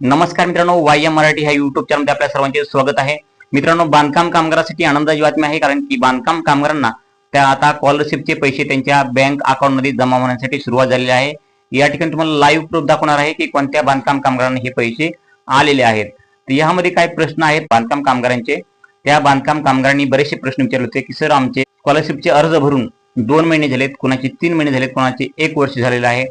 नमस्कार मित्रांनो Y M Marathi ह्या युट्यूब चॅनलमध्ये आपल्या सर्वांचे स्वागत आहे. मित्रांनो बांधकाम कामगारासाठी आनंदाची बातमी आहे कारण की बांधकाम कामगारांना त्या आता स्कॉलरशिपचे पैसे त्यांच्या बँक अकाउंटमध्ये जमा होण्यासाठी सुरुवात झालेली आहे. या ठिकाणी तुम्हाला लाईव्ह प्रूफ दाखवणार आहे की कोणत्या बांधकाम कामगारांना हे पैसे आलेले आहेत. तर यामध्ये काय प्रश्न आहेत बांधकाम कामगारांचे. त्या बांधकाम कामगारांनी बरेचसे प्रश्न विचारले होते की सर आमचे स्कॉलरशिपचे अर्ज भरून दोन महिने झालेत कोणाचे तीन महिने झालेत कोणाचे एक वर्ष झालेलं आहे.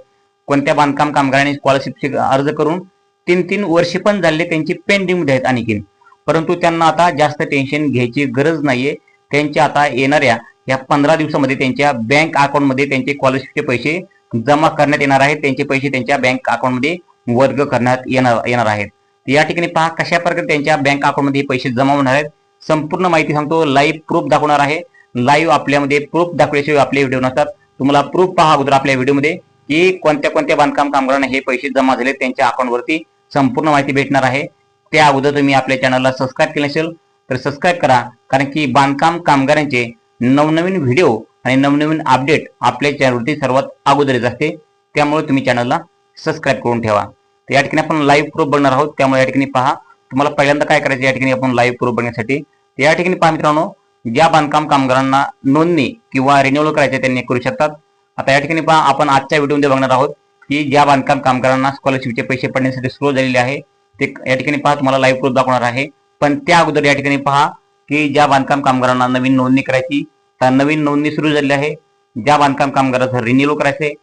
कोणत्या बांधकाम कामगारांनी स्कॉलरशिपचे अर्ज करून तीन तीन वर्षे पण झाले त्यांची पेंडिंगमध्ये आहेत आणखीन. परंतु त्यांना आता जास्त टेन्शन घ्यायची गरज नाहीये. त्यांच्या आता येणाऱ्या या पंधरा दिवसामध्ये त्यांच्या बँक अकाउंटमध्ये त्यांचे स्कॉलरशिपचे पैसे जमा करण्यात येणार आहेत. त्यांचे पैसे त्यांच्या बँक अकाउंटमध्ये वर्ग करण्यात येणार येणार आहेत. या ठिकाणी पहा कशा प्रकारे त्यांच्या बँक अकाउंटमध्ये हे पैसे जमा होणार आहेत. संपूर्ण माहिती सांगतो. लाईव्ह प्रूफ दाखवणार आहे. लाईव्ह आपल्यामध्ये प्रूफ दाखवल्याशिवाय आपले व्हिडिओ नसतात. तुम्हाला प्रूफ पहा अगोदर आपल्या व्हिडिओमध्ये की कोणत्या कोणत्या बांधकाम कामगारांना हे पैसे जमा झाले त्यांच्या अकाउंटवरती संपूर्ण माहिती भेटणार आहे. त्या अगोदर तुम्ही आपल्या चॅनलला सबस्क्राईब केलं असेल तर सबस्क्राईब करा. कारण की बांधकाम कामगारांचे नवनवीन व्हिडिओ आणि नवनवीन अपडेट आपल्या चॅनलवरती सर्वात अगोदर येत असते. त्यामुळे तुम्ही चॅनलला सबस्क्राईब करून ठेवा. तर या ठिकाणी आपण लाईव्ह प्रूफ बघणार आहोत. त्यामुळे या ठिकाणी पहा तुम्हाला पहिल्यांदा काय करायचं या ठिकाणी आपण लाईव्ह प्रूफ बघण्यासाठी? या ठिकाणी पहा मित्रांनो ज्या बांधकाम कामगारांना नोंदणी किंवा रिन्युअल करायचे त्यांनी करू शकतात. आता या ठिकाणी पहा आपण आजच्या व्हिडिओमध्ये बघणार आहोत. की ज्या बांधकाम कामगारांना स्कॉलरशिपचे पैसे पडण्यासाठी सुरू झालेले आहे ते या ठिकाणी पहा तुम्हाला लाईव्ह प्रूफ दाखवणार आहे. पण त्या अगोदर या ठिकाणी पहा की ज्या बांधकाम कामगारांना नवीन नोंदणी करायची तर नवीन नोंदणी सुरू झालेली आहे. ज्या बांधकाम कामगाराचं रिन्युअल करायचे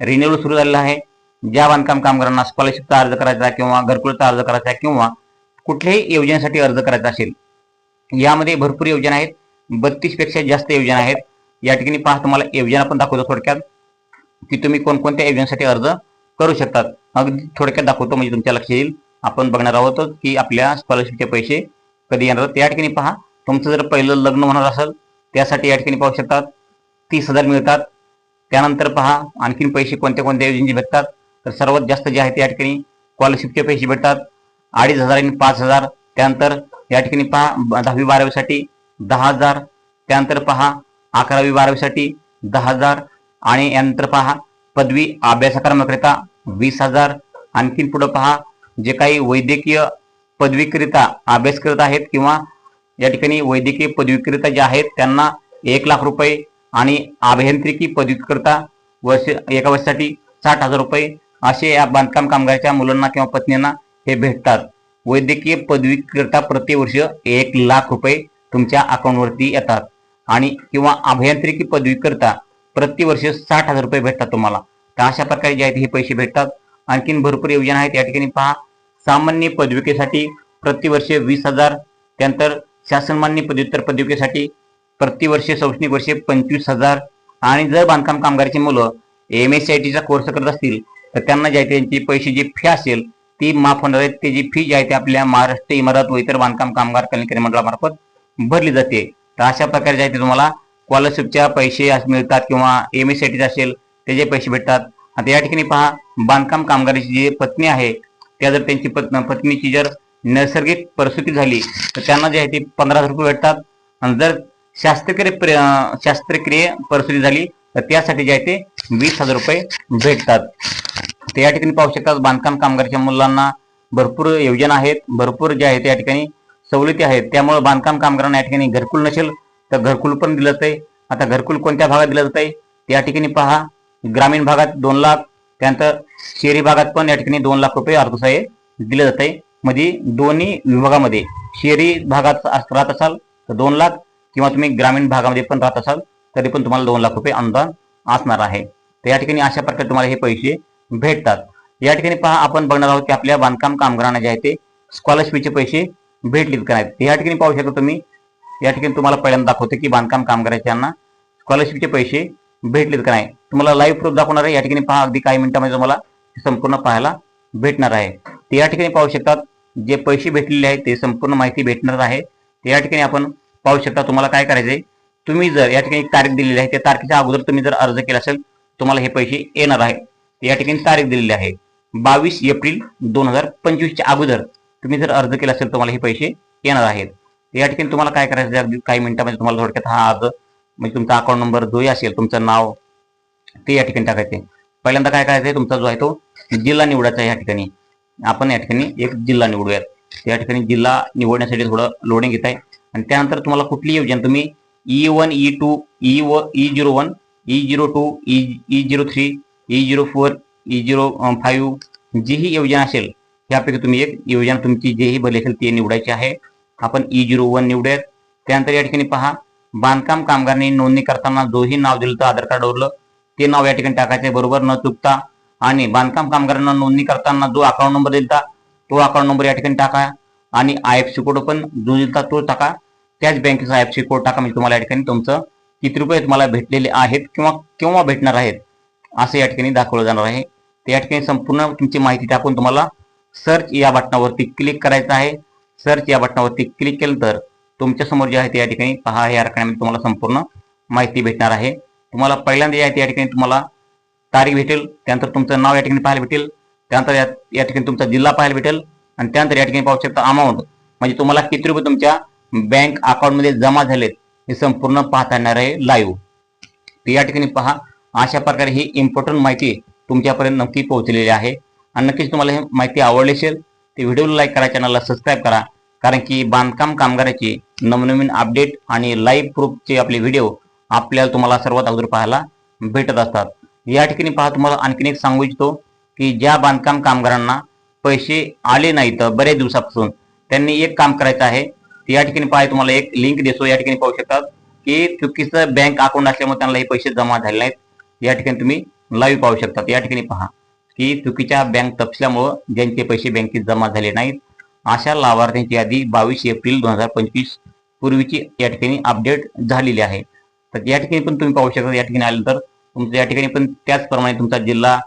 रिन्युअल सुरू झालेलं आहे. ज्या बांधकाम कामगारांना स्कॉलरशिपचा अर्ज करायचा किंवा घरकुलचा अर्ज करायचा किंवा कुठल्याही योजनेसाठी अर्ज करायचा असेल यामध्ये भरपूर योजना आहेत. बत्तीसपेक्षा जास्त योजना आहेत. या ठिकाणी पहा तुम्हाला योजना पण दाखवतो थोडक्यात. की तुम्ही कोणकोणत्या योजनेसाठी अर्ज करू शकतात? अगदी थोडक्यात दाखवतो म्हणजे तुमच्या लक्ष येईल. आपण बघणार आहोत की आपल्या स्कॉलरशिपचे पैसे कधी येणार त्या ठिकाणी पहा. तुमचं जर पहिलं लग्न होणार असेल त्यासाठी या ठिकाणी पाहू शकतात. तीस हजार मिळतात. त्यानंतर पहा आणखीन पैसे कोणत्या कोणत्या योजनेचे भेटतात? तर सर्वात जास्त जे आहेत या ठिकाणी स्कॉलरशिपचे पैसे भेटतात. अडीच हजार आणि पाच हजार. त्यानंतर या ठिकाणी पहा दहावी बारावीसाठी दहा हजार. त्यानंतर पहा अकरावी बारावीसाठी दहा हजार. आणि यानंतर पहा पदवी अभ्यासक्रमाकरिता वीस हजार. आणखीन पुढे पहा जे काही वैद्यकीय पदवीकरिता अभ्यास करत आहेत किंवा या ठिकाणी वैद्यकीय पदवीकरिता जे आहेत त्यांना एक लाख रुपये आणि अभियांत्रिकी पदवीकरिता वर्ष एका वर्षासाठी साठ हजार रुपये असे या बांधकाम कामगाराच्या मुलांना किंवा पत्नींना हे भेटतात. वैद्यकीय पदवीकरिता प्रतिवर्ष एक लाख रुपये तुमच्या अकाउंटवरती येतात. आणि किंवा अभियांत्रिकी पदवीकरिता प्रतिवर्ष साठ हजार रुपये भेटतात तुम्हाला. तर अशा प्रकारे जे आहेत हे पैसे भेटतात. आणखीन भरपूर योजना आहेत. या ठिकाणी पहा सामान्य पदविकेसाठी प्रतिवर्ष वीस हजार त्यानंतर शासनमान्य पदव्युत्तर पदविकेसाठी प्रतिवर्ष शैक्षणिक वर्षे पंचवीस हजार आणि जर बांधकाम कामगाराची मुलं एम एस सी आय टीचा कोर्स करत असतील तर त्यांना जे आहे त्यांची पैसे जी फी असेल ती माफ होणार आहे त्याची फी जी आहे ती आपल्या महाराष्ट्र इमारत व इतर बांधकाम कामगार कल्याणकारी मंडळामार्फत भरली जाते. तर अशा प्रकारे जे आहे ते तुम्हाला स्कॉलरशिपच्या पैसे मिळतात किंवा एम एस सी असेल त्याचे पैसे भेटतात. आता या ठिकाणी पहा बांधकाम कामगाराची जी पत्नी आहे त्या जर त्यांची पत्न पत्नीची जर नैसर्गिक परिस्थिती झाली तर त्यांना जे आहे ते पंधरा हजार रुपये भेटतात. आणि जर शास्त्रक्रिय शास्त्रक्रिय परिस्थिती झाली तर त्यासाठी जे आहे ते वीस हजार रुपये भेटतात. तर या ठिकाणी पाहू शकतात बांधकाम कामगाराच्या मुलांना भरपूर योजना आहेत. भरपूर जे आहे त्या ठिकाणी सवलती आहेत. त्यामुळे बांधकाम कामगारांना या ठिकाणी घरकुल नसेल तर घरकुल पण दिलं जाते आता घरकुल कोणत्या भागात दिलं जातंय? त्या ठिकाणी पहा ग्रामीण भागात दोन लाख त्यानंतर शहरी भागात पण या ठिकाणी दोन लाख रुपये अर्थसहाय्य दिलं जात आहे म्हणजे दोन्ही विभागामध्ये शहरी भागात अस- राहत असाल तर दोन लाख किंवा तुम्ही ग्रामीण भागामध्ये पण राहत असाल तरी पण तुम्हाला दोन लाख रुपये अनुदान असणार आहे. तर या ठिकाणी अशा प्रकारे तुम्हाला हे पैसे भेटतात. या ठिकाणी पहा आपण बघणार आहोत की आपल्या बांधकाम कामगारांना जे आहे ते स्कॉलरशिपचे पैसे भेटलेत का नाहीत? या ठिकाणी पाहू शकता तुम्ही या ठिकाणी तुम्हाला पहिल्यांदा दाखवते की बांधकाम कामगारांना स्कॉलरशिपचे पैसे भेटलेत का नाही? तुम्हाला लाईव्ह प्रूफ दाखवणार आहे. या ठिकाणी पहा अगदी काही मिनिटांमध्ये तुम्हाला संपूर्ण पाहायला भेटणार आहे. ते या ठिकाणी पाहू शकतात जे पैसे भेटलेले आहेत ते संपूर्ण माहिती भेटणार आहे. ते या ठिकाणी आपण पाहू शकता तुम्हाला काय करायचंय तुम्ही जर या ठिकाणी तारीख दिलेली आहे त्या तारखेच्या अगोदर तुम्ही जर अर्ज केला असेल तुम्हाला हे पैसे येणार आहे. ते या ठिकाणी तारीख दिलेली आहे बावीस एप्रिल दोन हजार पंचवीसच्या अगोदर. तुम्ही जर अर्ज केला असेल तुम्हाला हे पैसे येणार आहेत. या ठिकाणी तुम्हाला काय करायचं अगदी काही मिनिटांमध्ये तुम्हाला थोडक्यात हा अर्ज म्हणजे तुमचा अकाउंट नंबर जोही असेल तुमचं नाव ते या ठिकाणी टाकायचे. पहिल्यांदा काय करायचं तुमचा जो आहे तो जिल्हा निवडायचा आहे या ठिकाणी. आपण या ठिकाणी एक जिल्हा निवडूयात. या ठिकाणी जिल्हा निवडण्यासाठी थोडं लोडिंग घेत आहे. आणि त्यानंतर तुम्हाला कुठली योजना तुम्ही E one E two E व E zero one E zero two E E zero three E zero four E zero five जीही योजना असेल यापैकी तुम्ही एक योजना तुमची जेही भरली असेल ती निवडायची आहे. आपण ई झिरो वन निवडूयात. त्यानंतर या ठिकाणी पहा बांधकाम कामगारांनी नोंदणी करताना जोही नाव दिलं होतं आधार कार्डवरलं ते नाव या ठिकाणी टाकायचे बरोबर न चुकता. आणि बांधकाम कामगारांना नोंदणी करताना जो अकाउंट नंबर दिलता तो अकाउंट नंबर या ठिकाणी टाका. आणि आय एफ सी कोड पण जो दिलता तो टाका. त्याच बँकेचा आय एफ सी कोड टाका. म्हणजे तुम्हाला या ठिकाणी तुमचं किती रुपये तुम्हाला भेटलेले आहेत किंवा केव्हा भेटणार आहेत असं या ठिकाणी दाखवलं जाणार आहे. त्या ठिकाणी संपूर्ण तुमची माहिती टाकून तुम्हाला सर्च या बटनावरती क्लिक करायचं आहे. सर्च या बटनावरती क्लिक केलं तर तुमच्यासमोर जे आहे ते या ठिकाणी पहा या रकण्यामध्ये तुम्हाला संपूर्ण माहिती भेटणार आहे. तुम्हाला पहिल्यांदा या या ठिकाणी तुम्हाला तारीख भेटेल त्यानंतर तुमचं नाव या ठिकाणी पाहायला भेटेल त्यानंतर या या ठिकाणी तुमचा जिल्हा पाहायला भेटेल आणि त्यानंतर या ठिकाणी पाहू शकता अमाऊंट म्हणजे तुम्हाला किती रुपये तुमच्या बँक अकाउंटमध्ये जमा झालेत हे संपूर्ण पाहता येणार आहे लाईव्ह तर या ठिकाणी पहा अशा प्रकारे ही इम्पॉर्टंट माहिती तुमच्यापर्यंत नक्की पोहोचलेली आहे. आणि नक्कीच तुम्हाला ही माहिती आवडली असेल ते व्हिडिओला लाईक करा चॅनलला सबस्क्राईब करा. कारण की बांधकाम कामगाराचे नवनवीन अपडेट आणि लाईव्ह प्रूफचे आपले व्हिडिओ आपल्याला तुम्हाला सर्वात अगोदर पाहायला भेटत असतात. या ठिकाणी पहा तुम्हाला आणखीन एक सांगू इच्छितो की ज्या बांधकाम कामगारांना पैसे आले नाहीत बऱ्याच दिवसापासून त्यांनी एक काम करायचं आहे. या ठिकाणी पहा तुम्हाला एक लिंक देतो या ठिकाणी पाहू शकतात की चुकीचं बँक अकाउंट असल्यामुळे त्यांना हे पैसे जमा झाले नाहीत. या ठिकाणी तुम्ही लाईव्ह पाहू शकतात. या ठिकाणी पहा. की चुकीच्या बँक तपशिलामुळे ज्यांचे पैसे बँकेत जमा झाले नाहीत अशा लाभार्थ्यांची यादी बावीस एप्रिल दोन हजार पंचवीस पूर्वीची या ठिकाणी अपडेट झालेली आहे. तर या ठिकाणी पण तुम्ही पाहू शकता या ठिकाणी आल्यानंतर तुमचं या ठिकाणी पण त्याचप्रमाणे तुमचा जिल्हा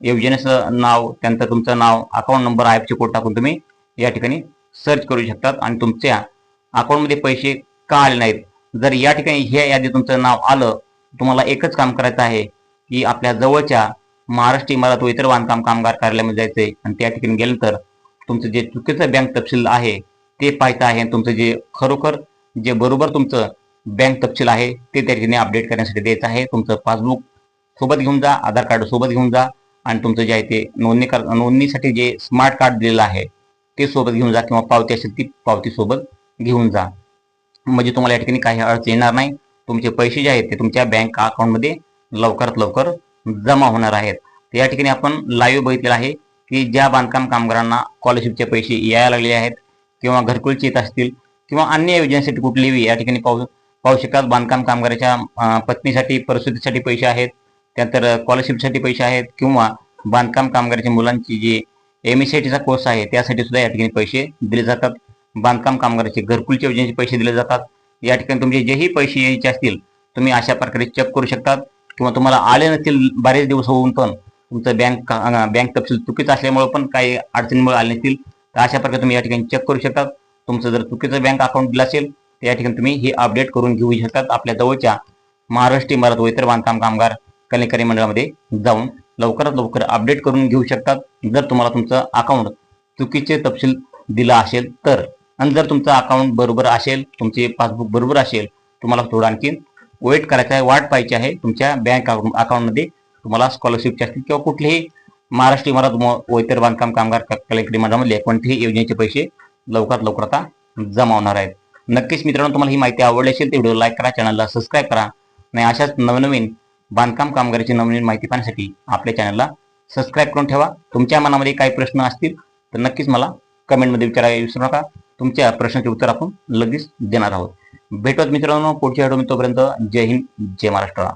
योजनेचं नाव त्यानंतर तुमचं नाव अकाउंट नंबर आय कोड टाकून तुम्ही या ठिकाणी सर्च करू शकतात आणि तुमच्या अकाउंटमध्ये पैसे का आले नाहीत? जर या ठिकाणी ह्या यादी तुमचं नाव आलं तुम्हाला एकच काम करायचं आहे की आपल्या जवळच्या महाराष्ट्र इमारत व इतर बांधकाम कामगार कार्यालयामध्ये जायचंय. आणि त्या ठिकाणी गेल्यानंतर तुमचं जे चुकीचं बँक तपशील आहे ते पाहायचं आहे. आणि तुमचं जे खरोखर जे बरोबर तुमचं बँक तपशील आहे ते त्या ठिकाणी अपडेट करण्यासाठी द्यायचं आहे. तुमचं पासबुक सोबत घेऊन जा आधार कार्ड सोबत घेऊन जा. आणि तुमचं जे आहे ते नोंदणी कर नोंदणीसाठी जे स्मार्ट कार्ड दिलेलं आहे ते सोबत घेऊन जा किंवा पावती असेल ती पावती सोबत घेऊन जा. म्हणजे तुम्हाला या ठिकाणी काही अडचण येणार नाही. तुमचे पैसे जे आहेत ते तुमच्या बँक अकाउंटमध्ये लवकरात लवकर जमा होणार आहेत. या ठिकाणी आपण लाईव्ह बघितलेलं आहे की ज्या बांधकाम कामगारांना स्कॉलरशिपचे पैसे यायला लागले आहेत किंवा घरकुलचे येत असतील किंवा अन्य योजनेसाठी कुठलीही या ठिकाणी पाहू पाहू शकतात. बांधकाम कामगाराच्या पत्नीसाठी परिस्थितीसाठी पैसे आहेत. त्यानंतर स्कॉलरशिपसाठी पैसे आहेत किंवा बांधकाम कामगाराच्या मुलांची जी एम एस चा कोर्स आहे त्यासाठी सुद्धा या ठिकाणी पैसे दिले जातात. बांधकाम कामगाराचे घरकुलच्या योजनेचे पैसे दिले जातात. या ठिकाणी तुमचे जेही पैसे यायचे असतील तुम्ही अशा प्रकारे चेक करू शकतात. किंवा तुम्हाला आले नसतील बरेच दिवस होऊन पण तुमचं बँक बँक तपशील चुकीचं असल्यामुळे पण काही अडचणीमुळे आले नसतील तर अशा प्रकारे तुम्ही या ठिकाणी चेक करू शकतात तुमचं जर चुकीचं बँक अकाउंट दिलं असेल तर या ठिकाणी तुम्ही हे अपडेट करून घेऊ शकतात. आपल्या जवळच्या महाराष्ट्र इमारत व इतर बांधकाम कामगार कलेकारी मंडळामध्ये जाऊन लवकरात लवकर अपडेट करून घेऊ शकतात. जर तुम्हाला तुमचं अकाउंट चुकीचे तपशील दिला असेल तर आणि जर तुमचं अकाउंट बरोबर असेल तुमचे पासबुक बरोबर असेल तुम्हाला थोडं आणखी वेट करायचं आहे वाट पाहिजे आहे तुमच्या बँक अकाउंटमध्ये तुम्हाला स्कॉलरशिपचे असतील किंवा कुठलेही महाराष्ट्र इमारत व इतर बांधकाम कामगार कलेक्टरी मंडळामधले कोणतेही योजनेचे पैसे लवकरात लवकर आता जमा होणार आहेत. नक्कीच मित्रांनो तुम्हाला ही माहिती आवडली असेल तर व्हिडिओ लाईक करा चॅनलला सबस्क्राईब करा. आणि अशाच नवनवीन बांधकाम कामगाराची नवनवीन माहिती पाहण्यासाठी आपल्या चॅनलला सबस्क्राईब करून ठेवा. तुमच्या मनामध्ये काही प्रश्न असतील तर नक्कीच मला कमेंटमध्ये विचारायला विसरू नका. तुमच्या प्रश्नाचे उत्तर आपण लगेच देणार आहोत. भेटूयात मित्रांनो पुढच्या व्हिडिओ तोपर्यंत जय हिंद जय महाराष्ट्र.